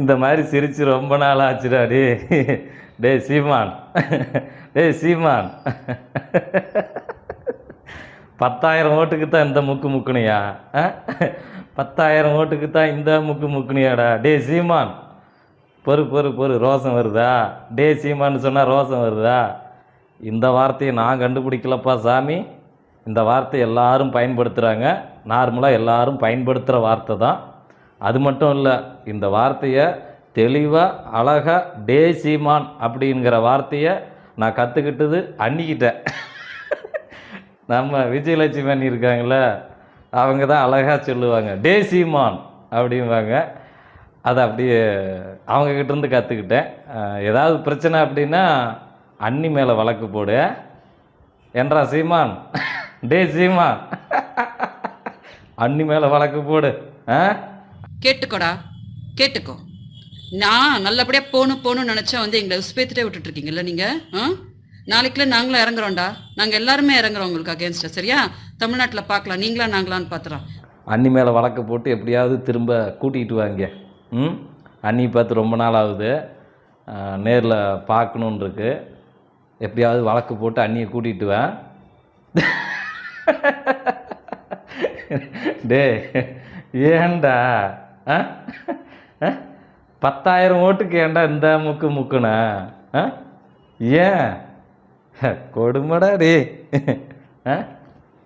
இந்த மாதிரி சிரிச்சு ரொம்ப நாள் ஆச்சுடா டே டே சீமான். டே சீமான். பத்தாயிரம் ஓட்டுக்கு தான் இந்த முக்கு முக்குனியா? பத்தாயிரம் ஓட்டுக்கு தான் இந்த முக்கு முக்குனியாடா? டே சீமான். பொறு பொறு பொறு. ரோசம் வருதா? டே சீமான்னு சொன்னால் ரோசம் வருதா? இந்த வார்த்தையை நான் கண்டுபிடிக்கலப்பா சாமி. இந்த வார்த்தை எல்லாரும் பயன்படுத்துகிறாங்க நார்மலாக எல்லாரும் பயன்படுத்துகிற வார்த்தை தான். அது மட்டும் இல்லை இந்த வார்த்தையை தெளிவாக அழகாக டே சீமான் அப்படிங்கிற வார்த்தையை நான் கற்றுக்கிட்டது அன்னிக்கிட்டேன் நம்ம விஜயலட்சுமி அண்ணி இருக்காங்கள அவங்க தான் அழகாக சொல்லுவாங்க. டே சீமான் அப்படிம்பாங்க. அதை அப்படியே அவங்கக்கிட்டேருந்து கற்றுக்கிட்டேன் ஏதாவது பிரச்சனை அப்படின்னா அன்னி மேலே வழக்கு போடு. என்றா சீமான். டே சீமான் அண்ணி மேலே வழக்கு போடு. கேட்டுக்கோடா. கேட்டுக்கோ. நான் நல்லபடியா போகணும் போகணும்னு நினைச்சா வந்து எங்களை உஸ்பேத்துட்டே விட்டுட்டு இருக்கீங்கல்ல நீங்க? நாளைக்குள்ள நாங்களும் இறங்குறோம்டா. நாங்க எல்லாருமே இறங்குறோம் உங்களுக்கு அகேன்ஸ்டா சரியா? தமிழ்நாட்டுல பார்க்கலாம். நீங்களா நாங்களான்னு பாத்துறோம். அண்ணி மேலே வழக்கு போட்டு எப்படியாவது திரும்ப கூட்டிகிட்டு வாங்க. ம்? அண்ணி பார்த்து ரொம்ப நாள் ஆகுது. நேரில் பார்க்கணுன்னு இருக்கு. எப்படியாவது வழக்கு போட்டு அண்ணியை கூட்டிகிட்டு வா. டே ஏன்டா? ஆ? பத்தாயிரம் ஓட்டுக்கு ஏன்டா இந்த முக்கு முக்குனா? ஏன்? கொடுமடா டே ஆ?